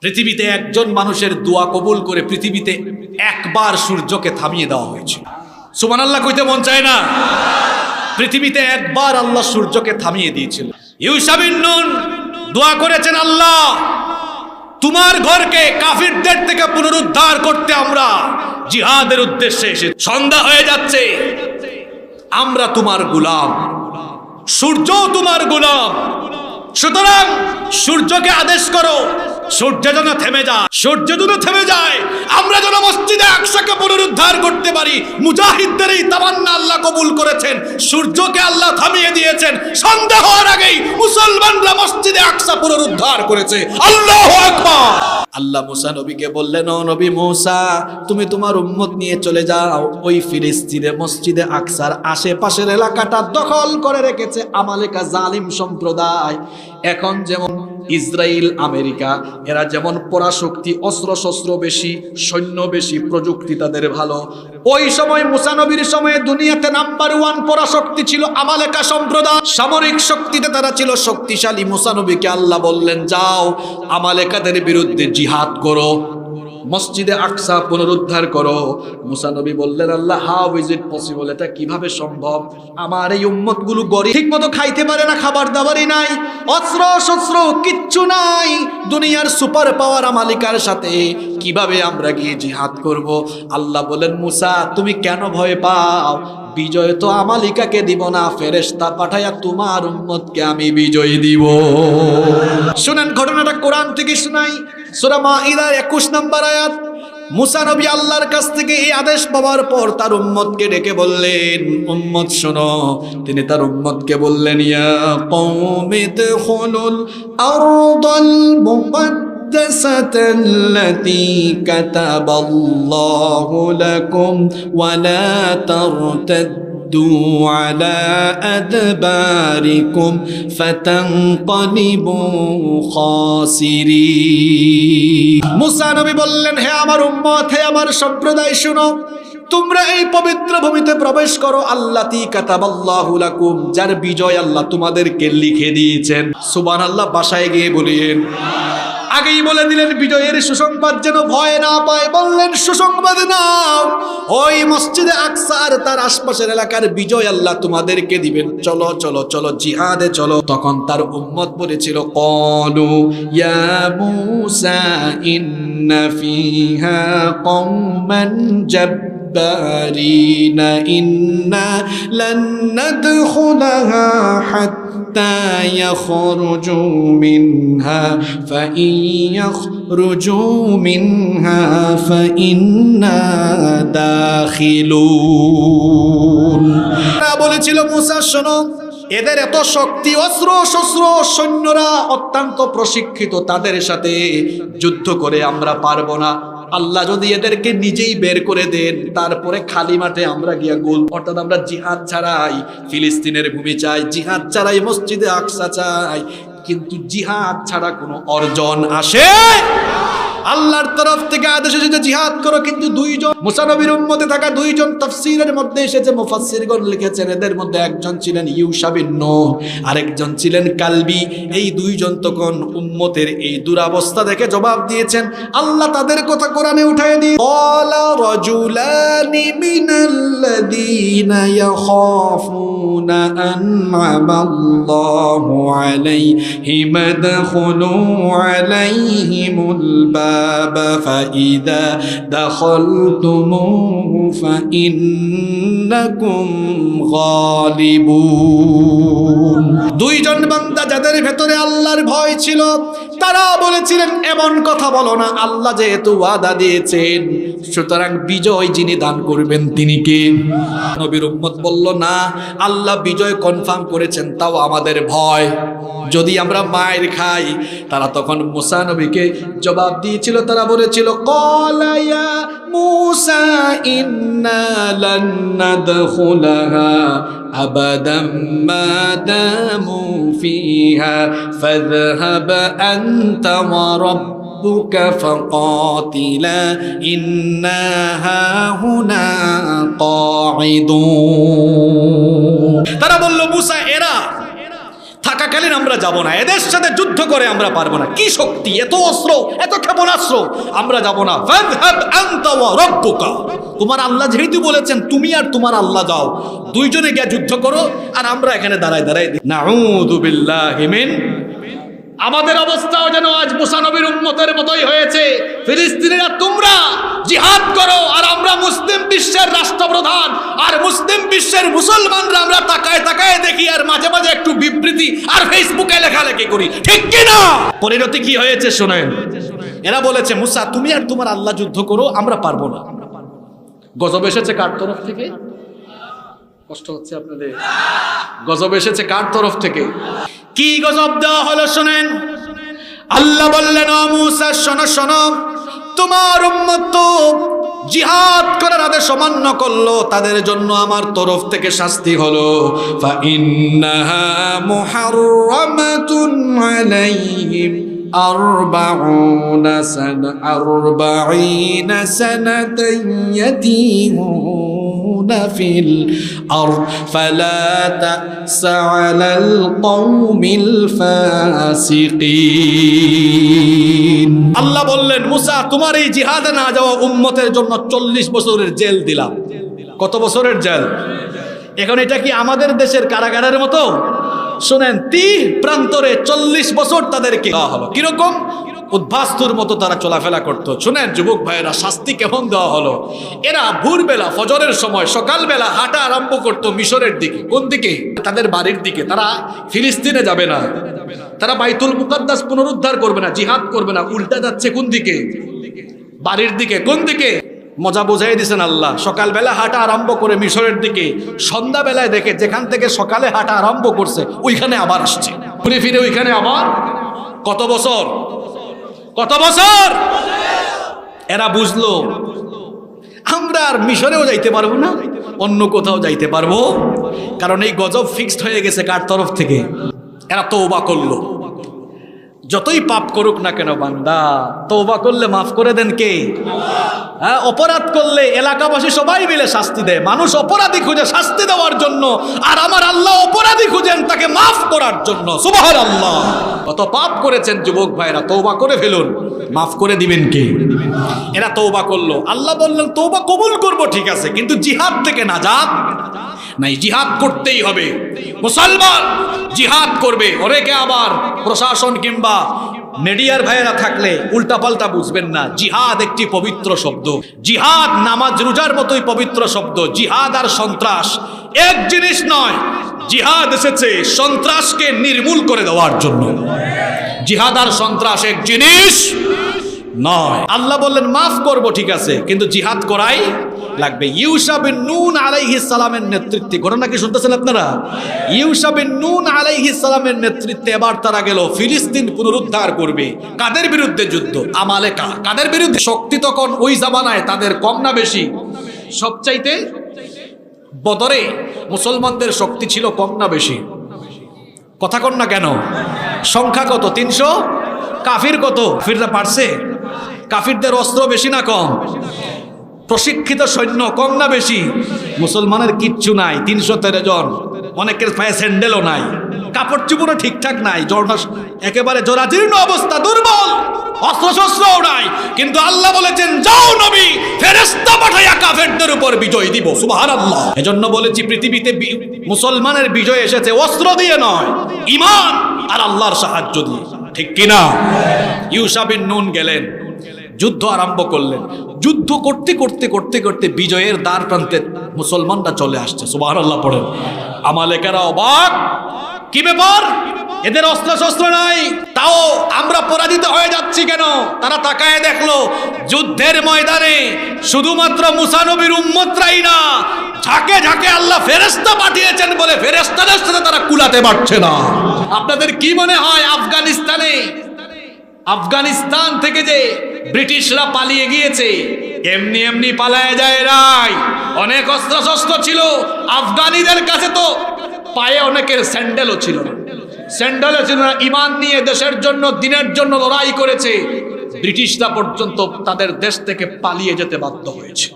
পৃথিবীতে একজন মানুষের দোয়া কবুল করে পৃথিবীতে একবার সূর্যকে থামিয়ে দেওয়া হয়েছে। সুমান আল্লাহ কইতে মন চায় না? পৃথিবীতে একবার আল্লাহ সূর্যকে থামিয়ে দিয়েছিল। ইউসাবিন নুন, দোয়া করেছেন আল্লাহ, তোমার ঘরকে কাফিরদের থেকে পুনরুদ্ধার করতে আমরা জিহাদের উদ্দেশ্যে এসে সন্ধ্যা হয়ে যাচ্ছে। আমরা তোমার গুলাম। সূর্য তোমার গোলাম। সুতরাং সূর্যকে আদেশ করো। সূর্য যেন থেমে যায়, সূর্য যেন থেমে যায়, আমরা যেন মসজিদে আকসাকে পুনরুদ্ধার করতে পারি। মুজাহিদদের এই তামান্না আল্লাহ কবুল করেছেন, সূর্যকে আল্লাহ থামিয়ে দিয়েছেন। সন্দেহ হওয়ার আগেই মুসলমানরা মসজিদে আকসা পুনরুদ্ধার করেছে। আল্লাহ আকবার! আল্লাহ মুসা নবীকে বললেন, ও নবী মুসা, তুমি তোমার উম্মত নিয়ে চলে যাও। ওই ফিলিস্তিনে মসজিদে আকসার আশেপাশের এলাকাটা দখল করে রেখেছে আমালেকা জালিম সম্প্রদায়। এখন যেমন ইসরায়েল আমেরিকা, এরা যেমন পরাশক্তি অস্ত্র শস্ত্র বেশি, সৈন্য বেশি, প্রযুক্তি তাদের ভালো। ওই সময় মুসানবীর সময়ে দুনিয়াতে নাম্বার ওয়ান পরাশক্তি ছিল আমালেকা সম্প্রদায়। সামরিক শক্তিতে তারা ছিল শক্তিশালী। মুসানবীকে আল্লাহ বললেন, যাও আমালেকাদের বিরুদ্ধে জিহাদ করো। মসজিদে আকসা পুনরুদ্ধার করো। মুসানবী বললেন, আল্লাহ হাউ ইজ ইট পসিবল এটা কীভাবে সম্ভব? আমার এই উম্মতগুলো গরিব। ঠিক মতো খাইতে পারে না, খাবার দাবারই নাই। অস্ত্র শস্ত্র কিচ্ছু নাই। দুনিয়ার সুপার পাওয়ার মালিকার সাথে কীভাবে আমরা গিয়ে জিহাদ করব? আল্লাহ বলেন, মুসা, তুমি কেন ভয় পাও? বিজয় তো আমালিকাকে দিব না, ফেরেশতা পাঠাইয়া তোমার উম্মতকে আমি বিজয় দিব। শুনেন ঘটনাটা কোরআন থেকে শুনাই। সূরা মাঈদার 21 নম্বর আয়াত। মুসা নবী আল্লাহর কাছ থেকে এই আদেশ পাওয়ার পর তার উম্মতকে ডেকে বললেন, উম্মত শোনো। তিনি তার উম্মতকে বললেন, ইয়া কওমি দখুলুল আরদাল মুকদ্দাসাত التي كتب الله لكم ولا ترتدوا على أدباركم فتنقلبوا خاسرين মুসা নবী বললেন হে আমার উম্মত হে আমার সম্প্রদায় শুনো তোমরা এই পবিত্র ভূমিতে প্রবেশ করো আল্লাহ কাতাবাল্লাহু লাকুম যার বিজয় আল্লাহ তোমাদেরকে লিখে দিয়েছেন সুবহানাল্লাহ বাসায় গিয়ে বলিয়েন আগেই বলে দিলেন বিজয়ের সুসংবাদ যেন ভয় না পায় বললেন সুসংবাদ নাও ওই মসজিদে আকসার তার আশপাশের এলাকার বিজয় আল্লাহ তোমাদেরকে দিবেন চলো চলো চলো জিহাদে চলো তখন তার উম্মত বলেছিল কলু ইয়া মুসা ইন্না ফিহা কওমান جبارين إنا لن ندخلها حتى يخرجوا منها فإن يخرجوا منها فإنا داخلون বলেছিল মুসা শোনো এদের এত শক্তি অস্ত্র শস্ত্র সৈন্যরা অত্যন্ত প্রশিক্ষিত তাদের সাথে যুদ্ধ করে আমরা পারবো না আল্লাহ যদি এদেরকে নিজেই বের করে দেন, তারপরে খালি মাঠে আমরা গিয়া গোল। অর্থাৎ আমরা জিহাদ ছাড়াই, ফিলিস্তিনের ভূমি চাই, জিহাদ ছাড়াই মসজিদে আকসা চাই। কিন্তু জিহাদ ছাড়া কোনো অর্জন আসে আল্লাহর তরফ থেকে আদেশ এসেছে জিহাদ করো, কিন্তু দুইজন, মুসানবীর উম্মতে থাকা দুইজন তাফসীরের মধ্যে এসেছে, মুফাসসিরগণ লিখেছেন, এদের মধ্যে একজন ছিলেন ইউশাবিন নূহ, আরেকজন ছিলেন কালবি। এই দুইজন তখন উম্মতের এই দুরাবস্থা দেখে জবাব দিয়েছেন, আল্লাহ তাদের কথা কোরআনে উঠায় দিয়ে ক্বালা রাজুলানি মিনাল্লাযীনা ইয়াখাফুনা আন'আমাল্লাহু আলাইহিম, আদখুলু আলাইহিমুল الباب فإذا دخلتموه فإنكم غالبون দুইজন বান্দা যাদের ভেতরে আল্লাহর ভয় ছিল, তারা বলেছিলেন, এমন কথা বলো না, আল্লাহ যেহেতু ওয়াদা দিয়েছেন, সুতরাং বিজয় যিনি দান করবেন তিনি কে? নবীর উম্মত বলল, না, আল্লাহ বিজয় কনফার্ম করেছেন, তাও আমাদের ভয়। যদি আমরা মায়ের খাই, তারা তখন মুসা নবীকে জবাব দিয়েছিল, তারা বলেছিল কলায়া মুসা, ইন্না লান নাদখুলাহা আবাদাম মা দামু ফিহা ফাযহাব আনতা ওয়া ربك فقاتلا إنا هاهنا قاعدون তারা বলল মুসা এরা থাক থাকাকালীন আমরা যাব না। এদের সাথে যুদ্ধ করে আমরা পারব না। কি শক্তি? এত অস্ত্র, এত ক্ষেপণাস্ত্র। আমরা যাব না। তোমার আল্লাহ যেহেতু বলেছেন, তুমি আর তোমার আল্লাহ যাও। দুইজনে গিয়ে যুদ্ধ করো, আর আমরা এখানে দাঁড়ায় দাঁড়ায় মিন আমাদের অবস্থাও যেন আজ মুসানবীর উম্মতের মতোই হয়েছে। ফিলিস্তিনিরা, তোমরা জিহাদ করো আর আমরা মুসলিম বিশ্বের রাষ্ট্রপ্রধান আর মুসলিম বিশ্বের মুসলমানরা আমরা তাকায় তাকায় দেখি আর মাঝে মাঝে একটু বিবৃতি আর ফেসবুকে লেখালেখি করি। ঠিক কি না? পরিণতি কি হয়েছে শোনেন। এরা বলেছে, মুসা, তুমি আর তোমার আল্লাহ যুদ্ধ করো, আমরা পারব না। গজব এসেছে কার তরফ থেকে? কষ্ট হচ্ছে আপনাদের। গজব এসেছে কার তরফ থেকে? কি গজব দেওয়া হলো শোনেন আল্লাহ বললেন ও মুসা শোনো শোনো তোমার উম্মত তো জিহাদ করার আদেশ অমান্য করলো তাদের জন্য আমার তরফ থেকে শাস্তি হলো ফাইন্নাহা মুহাররামাতুন আলাইহিম أربعون سنة أربعين سنة يتيهون في الأرض فلا تأس على القوم الفاسقين আল্লাহ বললেন মুসা তোমার এই জিহাদে না যাওয়া উম্মতের জন্য চল্লিশ বছরের জেল দিলাম কত বছরের জেল এখন এটা কি আমাদের দেশের কারাগারের মতো শোনেন তীর প্রান্তরে চল্লিশ বছর তাদেরকে দেওয়া হলো কিরকম উদ্ভাস্তুর মতো তারা চলাফেরা করতো। শোনেন, যুবক ভাইয়েরা, শাস্তি কেমন দেওয়া হলো? এরা ভোরবেলা, ফজরের সময়, সকালবেলা হাঁটা আরম্ভ করতো মিশরের দিকে। কোন দিকে? তাদের বাড়ির দিকে। তারা ফিলিস্তিনে যাবে না। তারা বাইতুল মুকাদ্দাস পুনরুদ্ধার করবে না, জিহাদ করবে না। উল্টা যাচ্ছে কোন দিকে? বাড়ির দিকে। কোন দিকে? মজা বোঝাই দিছেন আল্লাহ। সকালবেলা হাঁটা আরম্ভ করে মিশরের দিকে। সন্ধ্যাবেলায় দেখে যেখান থেকে সকালে হাঁটা আরম্ভ করছে, ওইখানে আবার আসছে। ঘুরে ফিরে ওইখানে আবার? কত বছর? কত বছর? এরা বুঝলো। আমরা আর মিশরেও যাইতে পারব না, অন্য কোথাও যাইতে পারব। কারণ এই গজব ফিক্সড হয়ে গেছে কার তরফ থেকে? এরা তো তৌবা করল। যতই পাপ করুক না কেন বান্দা তৌবা করলে মাফ করে দেন কে? হ্যাঁ অপরাধ করলে এলাকাবাসী সবাই মিলে শাস্তি দেয়। মানুষ অপরাধী খুঁজে শাস্তি দেওয়ার জন্য আর আমার আল্লাহ অপরাধী খুঁজেন তাকে মাফ করার জন্য। সুবাহ আল্লাহ কত পাপ করেছেন যুবক ভাইরা তৌবা করে ফেলুন। মাফ করে দিবেন কে? এরা তৌবা করল। আল্লাহ বললেন তৌবা কবুল করব, ঠিক আছে। কিন্তু জিহাদ থেকে না যাক নাই, জিহাদ করতেই হবে। মুসলমান জিহাদ করবে ওরেকে আবার? প্রশাসন কিংবা মিডিয়ার ভাইয়েরা থাকলে উল্টাপাল্টা বুঝবেন না, জিহাদ একটি পবিত্র শব্দ। জিহাদ নামাজ রোজার মতোই পবিত্র শব্দ, জিহাদ আর সন্ত্রাস এক জিনিস নয়, জিহাদ এসেছে সন্ত্রাসকে নির্মূল করে দেওয়ার জন্য। জিহাদ আর সন্ত্রাস এক জিনিস নয়। আল্লাহ বললেন, মাফ করব, ঠিক আছে, কিন্তু জিহাদ করাই লাগবে। ইউসা বিন নুন আলাইহিস সালামের নেতৃত্বে, ঘটনা কি শুনতেছেন আপনারা? ইউসা বিন নুন আলাইহিস সালামের নেতৃত্বে এবার তারা গেল, ফিলিস্তিন পুনরুদ্ধার করবে। কাদের বিরুদ্ধে যুদ্ধ? আমালেকা। কাদের বিরুদ্ধে? শক্তি তখন ওই জামানায়, তাদের কম না বেশি? সবচাইতে বদরে মুসলমানদের শক্তি ছিল কম না বেশি। কথা কন না কেন? সংখ্যা কত? তিনশো? কাফির কত? ফিরতে পারছে? কাফিরদের অস্ত্র বেশি না কম। প্রশিক্ষিত সৈন্য কম না বেশি। মুসলমানের কিচ্ছু নাই, তিনশো তেরো জন। অনেকের পায়ে স্যান্ডেলও নাই। কাপড় চুপড়ও ঠিকঠাক নাই জড়না একেবারে জরাজীর্ণ অবস্থা, দুর্বল। অস্ত্রশস্ত্রও নাই। কিন্তু আল্লাহ বলেছেন, যাও নবী ফেরেস্তা পাঠাইয়া কাফেরদের উপর বিজয় দিব। সুবহানাল্লাহ। এজন্য বলেছি, পৃথিবীতে মুসলমানের বিজয় এসেছে অস্ত্র দিয়ে নয় ইমান আর আল্লাহর সাহায্য দিয়ে। ঠিক কিনা? ইউসাবিন নুন গেলেন। যুদ্ধ আরম্ভ করলেন। যুদ্ধ করতে করতে করতে করতে বিজয়ের দ্বার প্রান্তে মুসলমানরা চলে আসছে। সুবাহ আল্লাহ পড়েন। আমালেকারা অবাক। কি ব্যাপার? এদের অস্ত্র শস্ত্র নাই। তাও আমরা পরাজিত হয়ে যাচ্ছি কেন? তারা তাকায় দেখল, যুদ্ধের ময়দানে শুধুমাত্র মুসানবীর উম্মতরাই না, ঝাঁকে ঝাঁকে আল্লাহ ফেরেস্তা পাঠিয়েছেন বলে ফেরেস্তাদের সাথে তারা কুলাতে পারছে না। আপনাদের কি মনে হয় আফগানিস্তানে? আফগানিস্তান থেকে যে ব্রিটিশরা পালিয়ে গিয়েছে। এমনি এমনি পালায় যায় রাই অনেক অস্ত্র শস্ত্র ছিল। আফগানিদের কাছে তো পায়ে অনেকের স্যান্ডেলও ছিল না। স্যান্ডেলও ছিল না। ইমান নিয়ে দেশের জন্য, দিনের জন্য লড়াই করেছে। ব্রিটিশরা পর্যন্ত তাদের দেশ থেকে পালিয়ে যেতে বাধ্য হয়েছে।